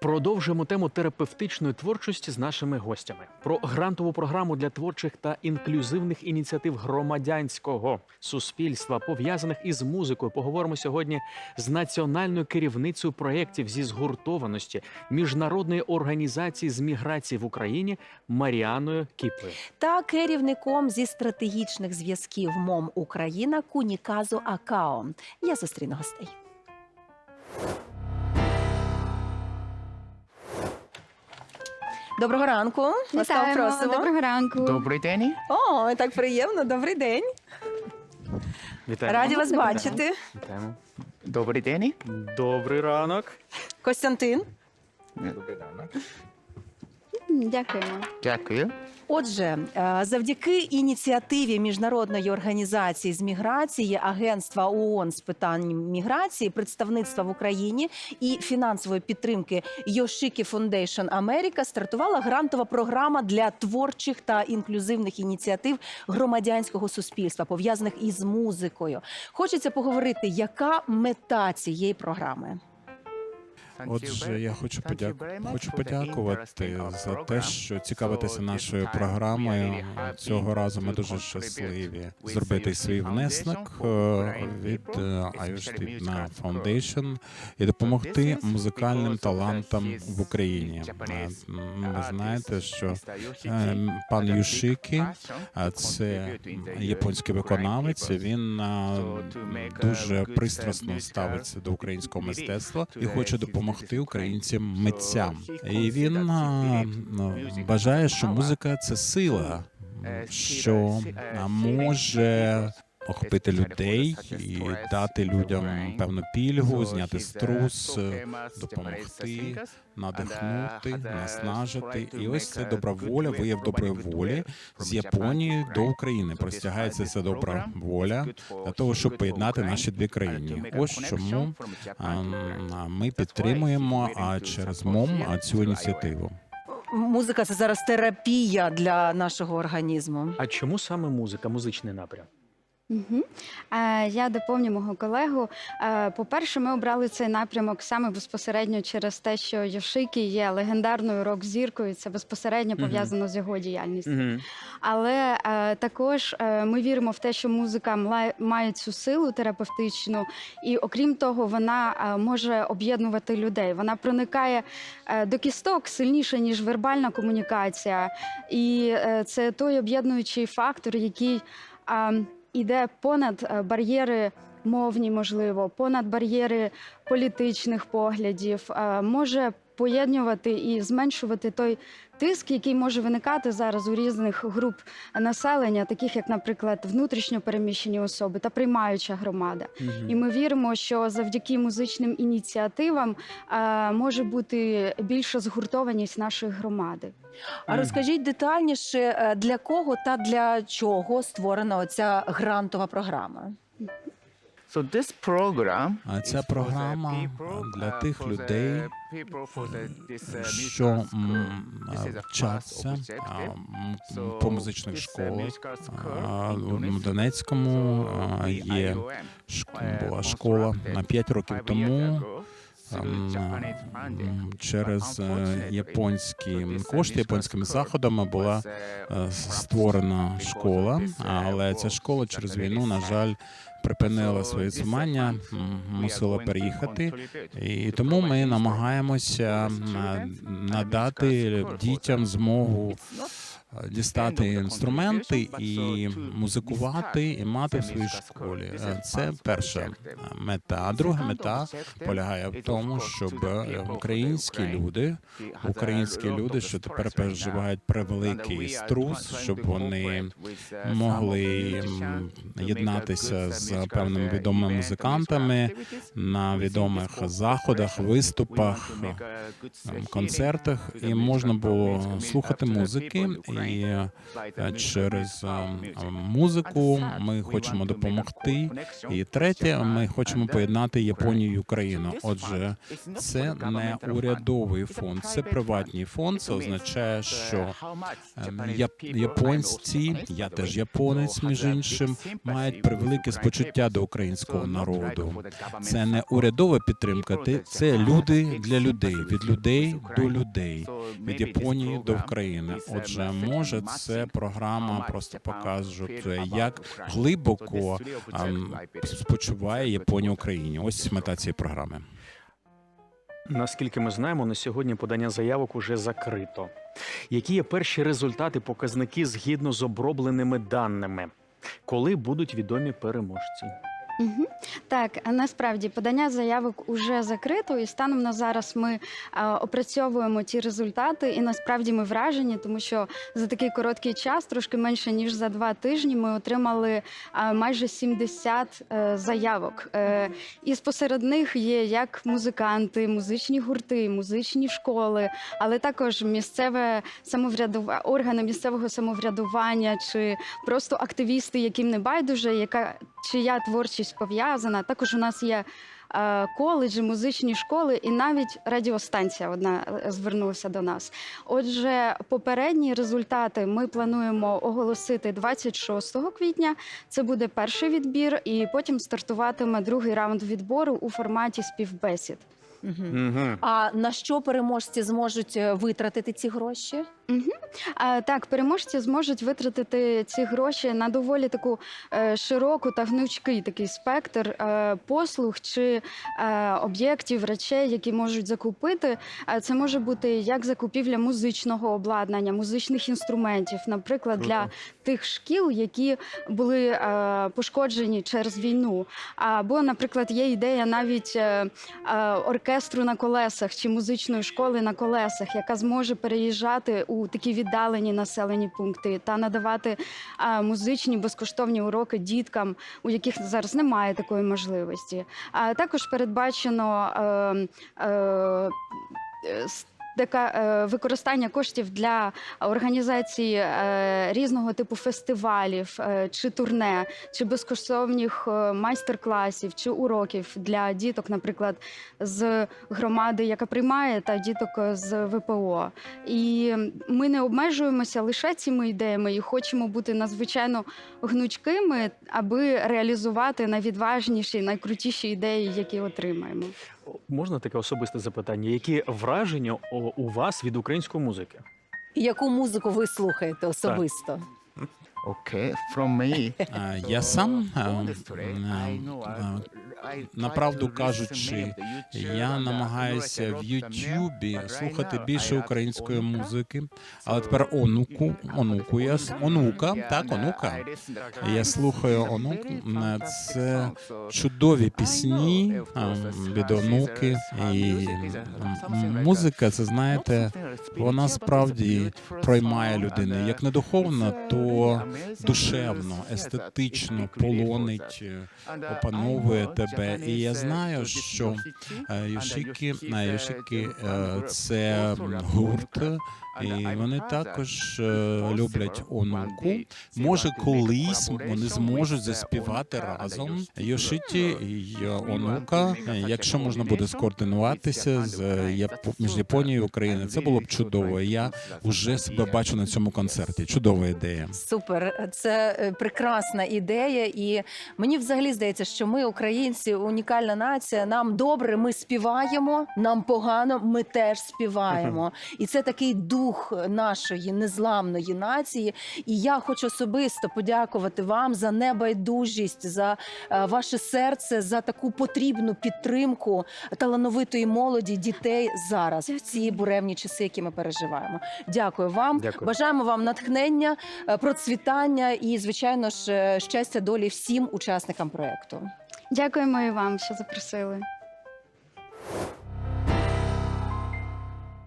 Продовжуємо тему терапевтичної творчості з нашими гостями про грантову програму для творчих та інклюзивних ініціатив громадянського суспільства, пов'язаних із музикою. Поговоримо сьогодні з національною керівницею проєктів зі згуртованості міжнародної організації з міграції в Україні Маріаною Кіплею. та керівником зі стратегічних зв'язків МОМ Україна Куніказу Акао. Я зустріну гостей. Доброго ранку. Ласкаво Вітаємо. просимо. Доброго ранку. Добрий день. О, так приємно. Добрий день. Вітаємо. Раді вас Доброго бачити. Вітаємо. Добрий день. Добрий ранок. Костянтин. Добрий ранок. Дякуємо. Дякую. Отже, е, завдяки ініціативі міжнародної організації з міграції, агентства ООН з питань міграції, представництва в Україні і фінансової підтримки Йошики Foundation Америка стартувала грантова програма для творчих та інклюзивних ініціатив громадянського суспільства, пов'язаних із музикою. Хочеться поговорити, яка мета цієї програми. Отже, я хочу подяку... хочу подякувати за те, що цікавитеся нашою програмою. Цього разу ми дуже щасливі зробити свій внесок е, від е, Ayush на Foundation і допомогти музикальним талантам в Україні. Е, Ви знаєте, що пан Юшики, це японський виконавець. Він дуже пристрасно ставиться до українського мистецтва і хоче допомогти українцям митцям. І він ну, що музика це сила, що може охопити людей і дати людям певну пільгу, зняти струс, допомогти, надихнути, наснажити. І ось це добра воля, вияв доброї волі з Японії до України. Простягається ця добра воля для того, щоб поєднати наші дві країни. Ось чому ми підтримуємо а через МОМ цю ініціативу. Музика це зараз терапія для нашого організму. А чому саме музика, музичний напрям? Угу. Я доповню мого колегу. Е, по-перше, ми обрали цей напрямок саме безпосередньо через те, що Йошики є легендарною рок-зіркою. Це безпосередньо пов'язано з його діяльністю. Угу. Але е, також ми віримо в те, що музика має цю силу терапевтичну, і окрім того, вона може об'єднувати людей. Вона проникає до кісток сильніше ніж вербальна комунікація, і це той об'єднуючий фактор, який іде понад е, бар'єри. Мовні, можливо, понад бар'єри політичних поглядів, е, може поєднувати і зменшувати той тиск, який може виникати зараз у різних груп населення, таких як, наприклад, внутрішньо переміщені особи та приймаюча громада. І ми віримо, що завдяки музичним ініціативам е, може бути більша згуртованість нашої громади. А розкажіть детальніше, е, для кого та для чого створена оця грантова програма? So this program А ця програма для uh, тих людей, uh, що вчаться по музичних uh, школах. Tunis. Донецькому є uh, була школа на 5 років тому. Ем, Через е, японські uh, кошти, японськими заходами була uh, е, створена школа, uh, але ця школа через війну, на жаль, припинила своє існування, мусила переїхати. І тому ми намагаємося надати дітям змогу е, дістати інструменти і музикувати і мати в своїй школі. Е, Це перша мета. А друга мета полягає в тому, щоб е, українські люди, українські люди, що тепер переживають превеликий струс, щоб вони могли єднатися з певними відомими музикантами на відомих заходах, виступах, концертах, і можна було слухати музики І е, через е, музику ми хочемо допомогти. І третє, ми хочемо поєднати Японію і Україну. Отже, це не урядовий фонд, це приватний фонд. Це означає, що японці, я теж японець, між іншим, мають превелике спочуття до українського народу. Це не урядова підтримка, це люди для людей, від людей до людей, від Японії до України. Отже, може, це програма просто покаже, як глибоко спочуває Японія Україні. Ось мета цієї програми. Наскільки ми знаємо, на сьогодні подання заявок уже закрито. Які є перші результати, показники згідно з обробленими даними? Коли будуть відомі переможці? Мгм. Так, насправді подання заявок уже закрито, і станом на зараз ми е, опрацьовуємо ті результати. І насправді ми вражені, тому що за такий короткий час, трошки менше ніж за два тижні, ми отримали е, майже 70 е, заявок. Е, і посеред них є як музиканти, музичні гурти, музичні школи, але також місцеве самоврядування, органи місцевого самоврядування чи просто активісти, яким не байдуже, яка чия творчість пов'язана. Також у нас є е, коледжі, музичні школи, і навіть радіостанція одна е, звернулася до нас. Отже, попередні результати ми плануємо оголосити 26 квітня. Це буде перший відбір, і потім стартуватиме другий раунд відбору у форматі співбесід. Угу. А на що переможці зможуть е, витратити ці гроші? А, так, переможці зможуть витратити ці гроші на доволі таку е, широку та гнучкий такий спектр е, послуг чи е, об'єктів, речей, які можуть закупити. Е, це може бути як закупівля музичного обладнання, музичних інструментів, наприклад, Круто. для тих шкіл, які були е, пошкоджені через війну. Або, наприклад, є ідея навіть е, е, оркестру на колесах чи музичної школи на колесах, яка зможе переїжджати у такі віддалені населені пункти та надавати музичні безкоштовні уроки діткам, у яких зараз немає такої можливості. А також передбачено. Е, е, Така е, використання коштів для організації е, різного типу фестивалів е, чи турне, чи безкоштовних майстер-класів чи уроків для діток, наприклад, з громади, яка приймає, та діток з ВПО. І ми не обмежуємося лише цими ідеями і хочемо бути надзвичайно гнучкими, аби реалізувати найвідважніші, найкрутіші ідеї, які отримаємо. Можна таке особисте запитання? Які враження у вас від української музики? І яку музику ви слухаєте особисто? Okay, from me. Я сам направду кажучи, я намагаюся в Ютубі слухати більше української музики, але тепер онуку, онуку я онука, так, онука. Я слухаю онук. Це чудові пісні е, від онуки. І музика, це знаєте, вона справді проймає людину. Як не духовно, то душевно, естетично полонить, опановує тебе. І я знаю, що Йошікі, е, е, це гурт, і вони також е, люблять онуку. Може, колись вони зможуть заспівати разом Йошиті і онука. Е, Якщо можна буде скоординуватися з е, між Японією і Україною, це було б чудово. Я вже себе бачу на цьому концерті. Чудова ідея. Супер, це прекрасна ідея, і мені взагалі здається, що ми, українці, унікальна нація. Нам добре, ми співаємо, нам погано, ми теж співаємо. І це такий дух нашої незламної нації. І я хочу особисто подякувати вам за небайдужість, за е, ваше серце, за таку потрібну підтримку талановитої молоді, дітей зараз в ці буремні часи, які ми переживаємо. Дякую вам. Дякую. Бажаємо вам натхнення, е, процвітання і, звичайно ж, е, щастя долі всім учасникам проекту. Дякуємо і вам, що запросили.